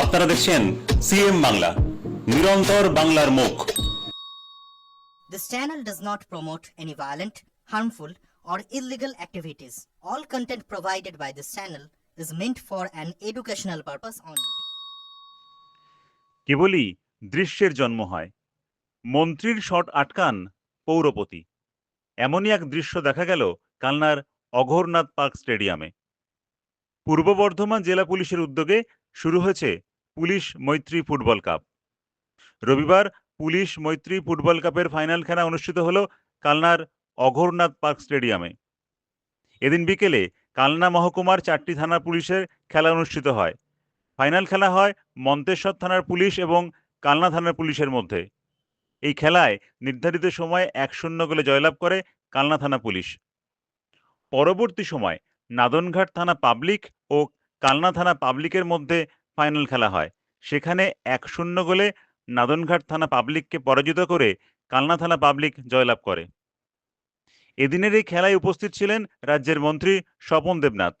আপনারা দেখছেন সিএম বাংলা নিরন্তর বাংলার মুখ। This channel does not promote any violent harmful or illegal activities all content provided by this channel is meant for an educational purpose only কেবলই দৃশ্যের জন্ম হয়। মন্ত্রীর শর্ট আটকান পৌরপতি। এমনই এক দৃশ্য দেখা গেল কালনার অঘরনাথ পার্ক স্টেডিয়ামে। পূর্ব বর্ধমান জেলা পুলিশের উদ্যোগে শুরু হয়েছে পুলিশ মৈত্রী ফুটবল কাপ। রবিবার পুলিশ মৈত্রী ফুটবল কাপের ফাইনাল খেলা অনুষ্ঠিত হল কালনার অঘোরনাথ পার্ক স্টেডিয়ামে। এদিন বিকেলে কালনা মহকুমার চারটি থানার পুলিশের খেলা অনুষ্ঠিত হয়। ফাইনাল খেলা হয় মন্তেশ্বর থানার পুলিশ এবং কালনা থানার পুলিশের মধ্যে। এই খেলায় নির্ধারিত সময়ে এক শূন্য গোলে জয়লাভ করে কালনা থানা পুলিশ। পরবর্তী সময় নাদনঘাট থানা পাবলিক ও কালনা থানা পাবলিকের মধ্যে ফাইনাল খেলা হয়। সেখানে এক শূন্য গোলে নাদনঘাট থানা পাবলিককে পরাজিত করে কালনা থানা পাবলিক জয়লাভ করে। এদিনের এই খেলায় উপস্থিত ছিলেন রাজ্যের মন্ত্রী স্বপন দেবনাথ।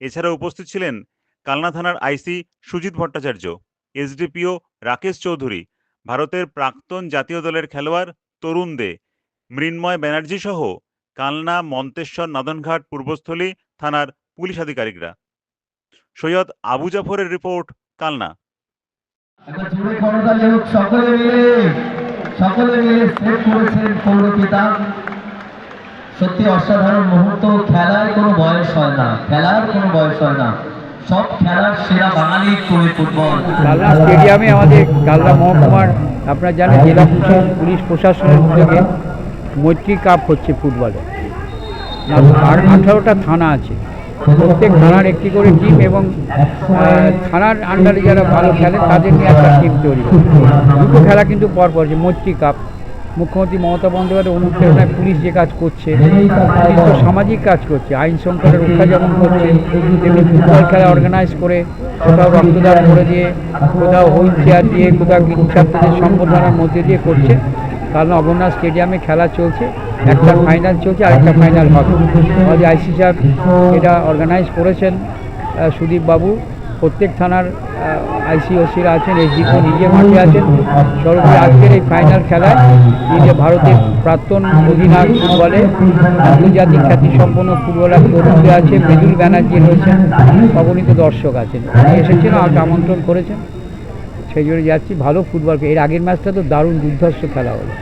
এছাড়া উপস্থিত ছিলেন কালনা থানার আইসি সুজিত ভট্টাচার্য, এসডিপিও রাকেশ চৌধুরী, ভারতের প্রাক্তন জাতীয় দলের খেলোয়াড় তরুণ দে, মৃন্ময় ব্যানার্জি সহ কালনা, মন্তেশ্বর, নাদনঘাট পূর্বস্থলী থানার পুলিশ আধিকারিকরা। সৈয়দ আবু জাফরের রিপোর্ট কালনা। একবার জোরে করতালি হোক সকলে মিলে সকলে মিলে সেভ করেছেন পৌরপিতা। সত্যি অসাধারণ মুহূর্ত খেলার কোনো বয়স হয় না খেলার কোনো বয়স হয় না। সব খেলার সেরা বাঙালি করে ফুটবল। কালনা স্টেডিয়ামে আমাদের কালনা মহকুমার আপনারা জানেন জেলা প্রশাসন পুলিশ প্রশাসনের উদ্যোগে মৈত্রী কাপ হচ্ছে ফুটবলে। আর আঠারোটা থানা আছে। প্রত্যেক থানার একটি করে টিম এবং থানার আন্ডারে যারা ভালো খেলে, তাদের নিয়ে একটা টিম তৈরি দুটো খেলা কিন্তু পরপর যে মৈত্রী কাপ মুখ্যমন্ত্রী মমতা বন্দ্যোপাধ্যায় অনুপ্রেরণায় পুলিশ যে কাজ করছে সামাজিক কাজ করছে, আইন শৃঙ্খলা রক্ষা যেমন করছে, তেমনি ফুটবল খেলা অর্গানাইজ করে, কোথাও রক্তদান করে দিয়ে, কোথাও হুইল চেয়ার দিয়ে, কোথাও ছাত্রদের সম্বর্ধনার মধ্যে দিয়ে করছে। কারণ অগরনাথ স্টেডিয়ামে খেলা চলছে একটা ফাইনাল চলছে আরেকটা ফাইনাল হবে। আমাদের আইসি সাহেব এটা অর্গানাইজ করেছেন আহ, সুদীপ বাবু। প্রত্যেক থানার আইসি ওসিরা আছেন এসডিপি নিজে মাঠে আছেন। সর্বোপরি আজকের এই ফাইনাল খেলায় যে ভারতের প্রাক্তন অধিনায়ক ফুটবলে আন্তর্জাতিক খ্যাতিসম্পন্ন ফুটবলার তরুণরা আছে মৃদুল ব্যানার্জি রয়েছেন অগণিত দর্শক আছেন। এসেছেন আমাকে আমন্ত্রণ করেছেন। সেই জন্য যাচ্ছি। ভালো ফুটবল এর আগের ম্যাচটা তো দারুণ দুর্ধর্ষ খেলা হলো।